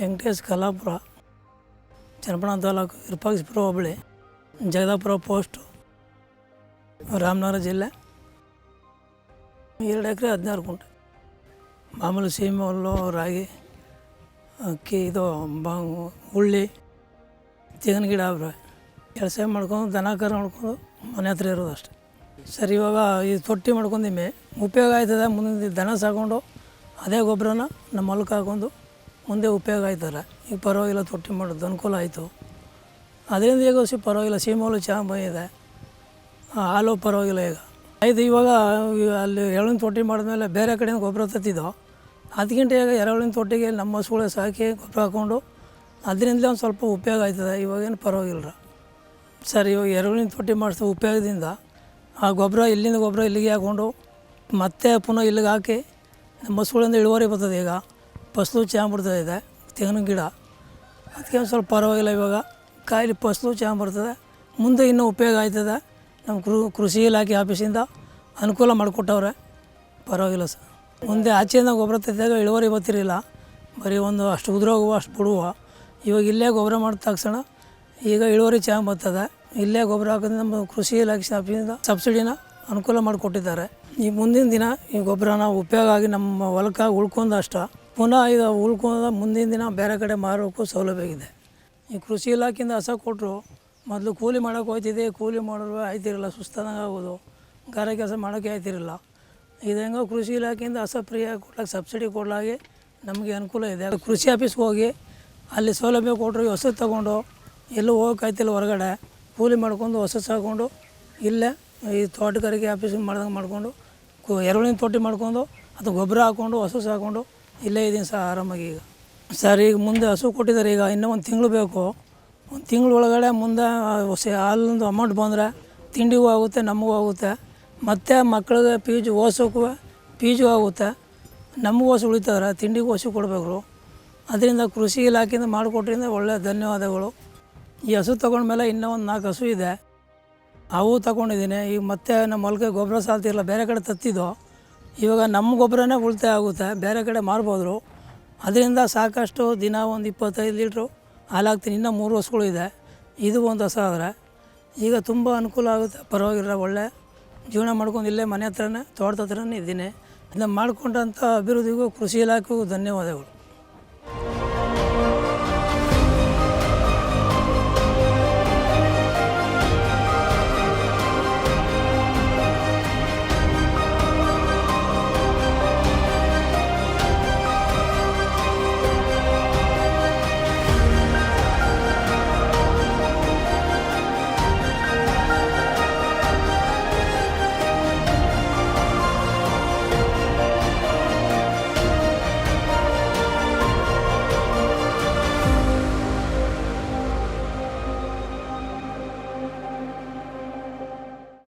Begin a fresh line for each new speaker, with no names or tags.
ವೆಂಕಟೇಶ್ ಕಲಾಪುರ ಚನ್ನಪಣ ತಾಲೂಕು ವಿರೂಪಾಕ್ಷಪುರ ಹೋಬಳಿ, ಜಗದಾಪುರ ಪೋಸ್ಟು ರಾಮನಗರ ಜಿಲ್ಲೆ. ಎರಡು ಎಕರೆ ಹದಿನಾರು ಕುಂಟೆ ಮಾಮೂಲು ಸೀಮೆ ಹುಲ್ಲು, ರಾಗಿ, ಅಕ್ಕಿ, ಇದು ಬಾ ಉಳ್ಳಿ ತೆಂಗಿನ ಗಿಡ ಅವ್ರೆ. ಕೆಲಸ ಮಾಡ್ಕೊಂಡು, ದನ ಕರು ಮಾಡ್ಕೊಂಡು ಮನೆ ಹತ್ರ ಇರೋದು ಅಷ್ಟೆ. ಸರ್, ಇವಾಗ ಈ ತೊಟ್ಟಿ ಮಾಡ್ಕೊಂಡಿಮ್ಮೆ ಉಪಯೋಗ ಆಯ್ತದೆ? ಮುಂದಿನ ದನ ಸಾಕೊಂಡು, ಅದೇ ಗೊಬ್ಬರನ ನಮ್ಮ ಹೊಲಕ್ಕೆ ಹಾಕೊಂಡು ಮುಂದೆ ಉಪಯೋಗ ಆಯ್ತಲ್ಲ ಈಗ ಪರವಾಗಿಲ್ಲ ತೊಟ್ಟಿ ಮಾಡೋದು ಅನುಕೂಲ ಆಯಿತು. ಅದರಿಂದ ಈಗ ಸಿ ಪರವಾಗಿಲ್ಲ ಸೀಮೋಲು ಚೆನ್ನಾಗಿ ಆ, ಹಾಲು ಪರವಾಗಿಲ್ಲ ಈಗ. ಆಯ್ತು ಇವಾಗ ಅಲ್ಲಿ ಎಳವಿನ ತೊಟ್ಟಿ ಮಾಡಿದ್ಮೇಲೆ ಬೇರೆ ಕಡೆಯಿಂದ ಗೊಬ್ಬರ ತತ್ತಿದ್ದೋ ಅದಕ್ಕಿಂತ ಈಗ ಎರಳಿನ ತೊಟ್ಟಿಗೆ ನಮ್ಮ ಹಸುಗಳೇ ಸಾಕಿ ಗೊಬ್ಬರ ಹಾಕ್ಕೊಂಡು ಅದರಿಂದಲೇ ಒಂದು ಸ್ವಲ್ಪ ಉಪಯೋಗ ಆಯ್ತದೆ. ಇವಾಗೇನು ಪರವಾಗಿಲ್ಲ. ಸರ್ ಇವಾಗ ಎರಳಿನ ತೊಟ್ಟಿ ಮಾಡಿಸೋ ಉಪಯೋಗದಿಂದ ಆ ಗೊಬ್ಬರ ಇಲ್ಲಿಂದ ಗೊಬ್ಬರ ಇಲ್ಲಿಗೆ ಹಾಕ್ಕೊಂಡು ಮತ್ತೆ ಪುನಃ ಇಲ್ಲಿಗೆ ಹಾಕಿ ನಮ್ಮ ಹಸುಗಳಿಂದ ಇಳುವರಿ ಬರ್ತದೆ ಈಗ. ಫಸಲು ಚೆನ್ನಾಗಿ ಇದೆ, ತೆಂಗಿನ ಗಿಡ. ಅದಕ್ಕೆ ಒಂದು ಸ್ವಲ್ಪ ಪರವಾಗಿಲ್ಲ ಇವಾಗ. ಕಾಯಿಲೆ ಫಸಲು ಚೆನ್ನಾಗಿ ಬರ್ತದೆ ಮುಂದೆ ಇನ್ನೂ ಉಪಯೋಗ ಆಯ್ತದೆ. ನಮ್ಮ ಕೃಷಿ ಇಲಾಖೆ ಆಫೀಸಿಂದ ಅನುಕೂಲ ಮಾಡಿಕೊಟ್ಟವ್ರೆ. ಪರವಾಗಿಲ್ಲ ಸರ್. ಮುಂದೆ ಆಚೆಯಿಂದ ಗೊಬ್ಬರ ತೆಗೆದಾಗ ಇಳುವರಿ ಬರ್ತಿರಲಿಲ್ಲ. ಬರೀ ಒಂದು ಅಷ್ಟು ಉದುರೋಗುವ ಅಷ್ಟು ಬಿಡುವ. ಇವಾಗ ಇಲ್ಲೇ ಗೊಬ್ಬರ ಮಾಡಿದ ತಕ್ಷಣ ಈಗ ಇಳುವರಿ ಚೆನ್ನಾಗಿ ಬರ್ತದೆ. ಇಲ್ಲೇ ಗೊಬ್ಬರ ಹಾಕಿದ್ರೆ ನಮ್ಮ ಕೃಷಿ ಇಲಾಖೆ ಆಫೀಸಿಂದ ಸಬ್ಸಿಡಿನ ಅನುಕೂಲ ಮಾಡಿಕೊಟ್ಟಿದ್ದಾರೆ. ಈ ಮುಂದಿನ ದಿನ ಈ ಗೊಬ್ಬರನ ಉಪಯೋಗ ಆಗಿ ನಮ್ಮ ಹೊಲಕ್ಕೆ ಉಳ್ಕೊಂಡು ಅಷ್ಟ ಪುನಃ ಇದು ಉಳ್ಕೊಂಡ ಮುಂದಿನ ದಿನ ಬೇರೆ ಕಡೆ ಮಾರೋಕ್ಕೂ ಸೌಲಭ್ಯ ಇದೆ. ಈ ಕೃಷಿ ಇಲಾಖೆಯಿಂದ ಹಸ ಕೊಟ್ಟರು ಮೊದಲು ಕೂಲಿ ಮಾಡೋಕೆ ಹೋಯ್ತಿದ್ದೆ, ಕೂಲಿ ಮಾಡೋರು ಆಯ್ತಿರಲ್ಲ, ಸುಸ್ತಾದಂಗೆ ಆಗೋದು, ಗಾರೆ ಕೆಲಸ ಮಾಡೋಕ್ಕೆ ಆಯ್ತಿರಲಿಲ್ಲ ಇದು ಹೆಂಗೋ ಕೃಷಿ ಇಲಾಖೆಯಿಂದ ಹಸ ಫ್ರೀಯಾಗಿ ಕೊಡ್ಲಾಕೆ ಸಬ್ಸಿಡಿ ಕೊಡ್ಲಾಗಿ ನಮಗೆ ಅನುಕೂಲ ಇದೆ. ಕೃಷಿ ಆಫೀಸ್ಗೆ ಹೋಗಿ ಅಲ್ಲಿ ಸೌಲಭ್ಯ ಕೊಟ್ಟರು ಹೊಸ ತಗೊಂಡು ಎಲ್ಲೂ ಹೋಗೋಕ್ಕಾಯ್ತಿಲ್ಲ ಹೊರಗಡೆ. ಕೂಲಿ ಮಾಡ್ಕೊಂಡು ಹೊಸ ಸಾಕೊಂಡು ಇಲ್ಲೇ ಈ ತೋಟಗಾರಿಕೆ ಆಫೀಸಿಗೆ ಮಾಡ್ದಂಗೆ ಮಾಡಿಕೊಂಡು, ಕು ಎರೆಹುಳಿನ ತೊಟ್ಟಿ ಮಾಡ್ಕೊಂಡು, ಅದು ಗೊಬ್ಬರ ಹಾಕ್ಕೊಂಡು ಹೊಸ ಸಾಕೊಂಡು ಇಲ್ಲೇ ಇದ್ದೀನಿ ಸರ್ ಆರಾಮಾಗಿ ಈಗ. ಸರ್, ಈಗ ಮುಂದೆ ಹಸು ಕೊಟ್ಟಿದ್ದಾರೆ. ಈಗ ಇನ್ನೂ ಒಂದು ತಿಂಗಳು ಬೇಕು. ಒಂದು ತಿಂಗಳ ಒಳಗಡೆ ಮುಂದೆ ಹೊಸ ಹಾಲಿಂದು ಅಮೌಂಟ್ ಬಂದರೆ ತಿಂಡಿಗೂ ಆಗುತ್ತೆ, ನಮಗೂ ಆಗುತ್ತೆ. ಮತ್ತು ಮಕ್ಕಳಿಗೆ ಫೀಜು ಓದ್ಸೋಕ್ಕೂ ಜಿ ಆಗುತ್ತೆ. ನಮಗೂ ಓಸು ಉಳಿತಾರೆ ತಿಂಡಿಗೂ ಓಸು ಕೊಡಬೇಕು. ಅದರಿಂದ ಕೃಷಿ ಇಲಾಖೆಯಿಂದ ಮಾಡಿಕೊಟ್ರಿಂದ ಒಳ್ಳೆಯ ಧನ್ಯವಾದಗಳು. ಈ ಹಸು ತೊಗೊಂಡ್ಮೇಲೆ ಇನ್ನೂ ಒಂದು ನಾಲ್ಕು ಹಸು ಇದೆ. ಅವು ತಗೊಂಡಿದ್ದೀನಿ. ಈಗ ಮತ್ತೆ ನಮ್ಮ ಹೊಲಕ್ಕೆ ಗೊಬ್ಬರ ಸಾಲ್ತಿರಲ್ಲ, ಬೇರೆ ಕಡೆ ತತ್ತಿದ್ದು. ಇವಾಗ ನಮ್ಮ ಗೊಬ್ಬರನೇ ಉಳಿತಾಯ ಆಗುತ್ತೆ, ಬೇರೆ ಕಡೆ ಮಾರ್ಬೋದ್ರು. ಅದರಿಂದ ಸಾಕಷ್ಟು ದಿನ ಒಂದು ಇಪ್ಪತ್ತೈದು ಲೀಟ್ರು ಹಾಲಾಗ್ತೀನಿ, ಇನ್ನೂ ಮೂರು ವರ್ಷಗಳು ಇದೆ. ಇದು ಒಂದು ಹೊಸ ಆದರೆ. ಈಗ ತುಂಬ ಅನುಕೂಲ ಆಗುತ್ತೆ, ಪರವಾಗಿಲ್ಲ, ಒಳ್ಳೆ. ಜೀವನ ಮಾಡ್ಕೊಂಡು ಇಲ್ಲೇ ಮನೆ ಹತ್ರನೇ, ತೋಟದ ಹತ್ರನೇ ಇದ್ದೀನಿ. ಇದನ್ನು ಮಾಡಿಕೊಂಡಂಥ ಅಭಿವೃದ್ಧಿಗೂ ಕೃಷಿ ಇಲಾಖೆಗೂ ಧನ್ಯವಾದಗಳು.